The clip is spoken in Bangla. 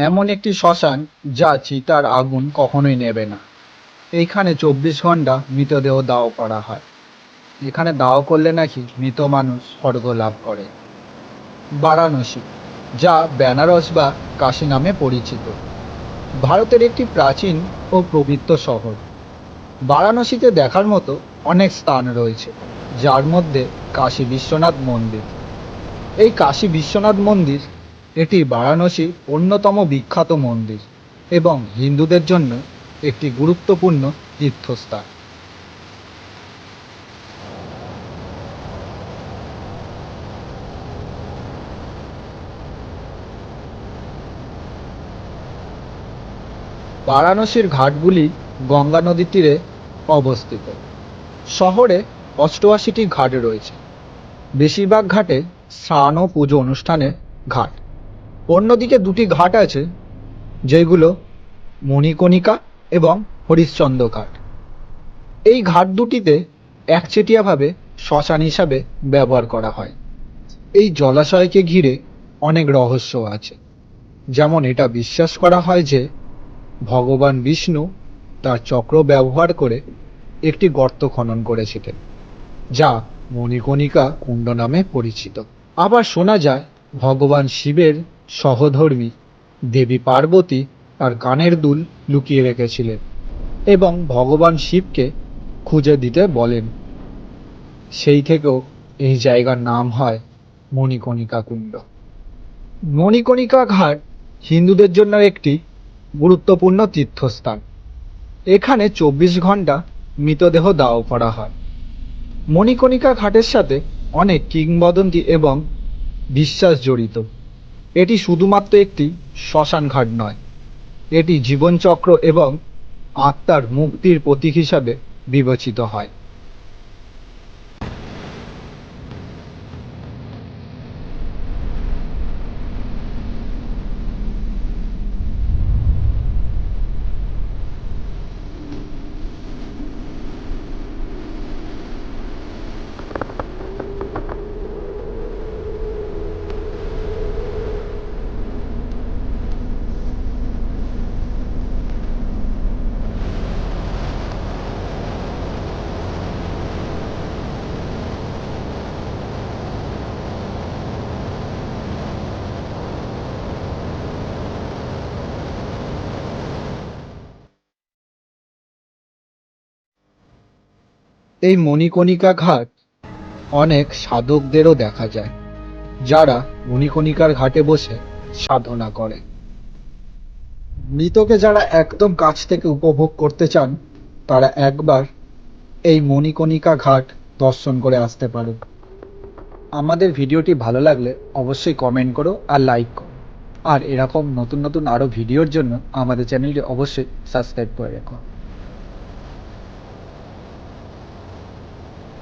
এমন একটি শ্মশান যা চিতার আগুন কখনোই নেবে না। এইখানে চব্বিশ ঘণ্টা মৃতদেহ দাহ করা হয়। এখানে দাহ করলে নাকি মৃত মানুষ স্বর্গ লাভ করে। বারাণসী, যা বেনারস বা কাশী নামে পরিচিত। ভারতের একটি প্রাচীন ও পবিত্র শহর। বারাণসীতে দেখার মতো অনেক স্থান রয়েছে, যার মধ্যে কাশী বিশ্বনাথ মন্দির। এই কাশী বিশ্বনাথ মন্দির এটি বারাণসীর অন্যতম বিখ্যাত মন্দির এবং হিন্দুদের জন্য একটি গুরুত্বপূর্ণ তীর্থস্থান। বারাণসীর ঘাটগুলি গঙ্গা নদীর তীরে অবস্থিত। শহরে অষ্টআশিটি ঘাট রয়েছে। বেশিরভাগ ঘাটে স্নান ও পুজো অনুষ্ঠানের ঘাট। অন্যদিকে দুটি ঘাট আছে, যেগুলো মণিকণিকা এবং হরিশ্চন্দ্র ঘাট এই ঘাট দুটিতে একচেটিয়াভাবে শ্মশান হিসাবে ব্যবহার করা হয়। এই জলাশয়কে ঘিরে অনেক রহস্য আছে। যেমন এটা বিশ্বাস করা হয় যে, ভগবান বিষ্ণু তার চক্র ব্যবহার করে একটি গর্ত খনন করেছিলেন, যা মণিকণিকা কুণ্ড নামে পরিচিত। আবার শোনা যায়, ভগবান শিবের সহধর্মী দেবী পার্বতী তার কানের দুল লুকিয়ে রেখেছিলেন এবং ভগবান শিবকে খুঁজে দিতে বলেন। সেই থেকেও এই জায়গার নাম হয় মণিকণিকা কুণ্ড মণিকণিকা ঘাট হিন্দুদের জন্য একটি গুরুত্বপূর্ণ তীর্থস্থান। এখানে চব্বিশ ঘণ্টা মৃতদেহ দাহ করা হয়। মণিকণিকা ঘাটের সাথে অনেক কিংবদন্তি এবং বিশ্বাস জড়িত এটি শুধুমাত্র একটি শ্মশান ঘাট নয়, এটি জীবনচক্র এবং আত্মার মুক্তির প্রতীক হিসাবে বিবেচিত হয়। এই মণিকণিকা ঘাট অনেক সাধকদেরও দেখা যায়, যারা মণিকণিকার ঘাটে বসে সাধনা করে। মৃতকে যারা একদম কাছ থেকে উপভোগ করতে চান, তারা একবার এই মণিকণিকা ঘাট দর্শন করে আসতে পারে আমাদের ভিডিওটি ভালো লাগলে অবশ্যই কমেন্ট করো আর লাইক করো। আর এরকম নতুন নতুন আরও ভিডিওর জন্য আমাদের চ্যানেলটি অবশ্যই সাবস্ক্রাইব করে রাখো।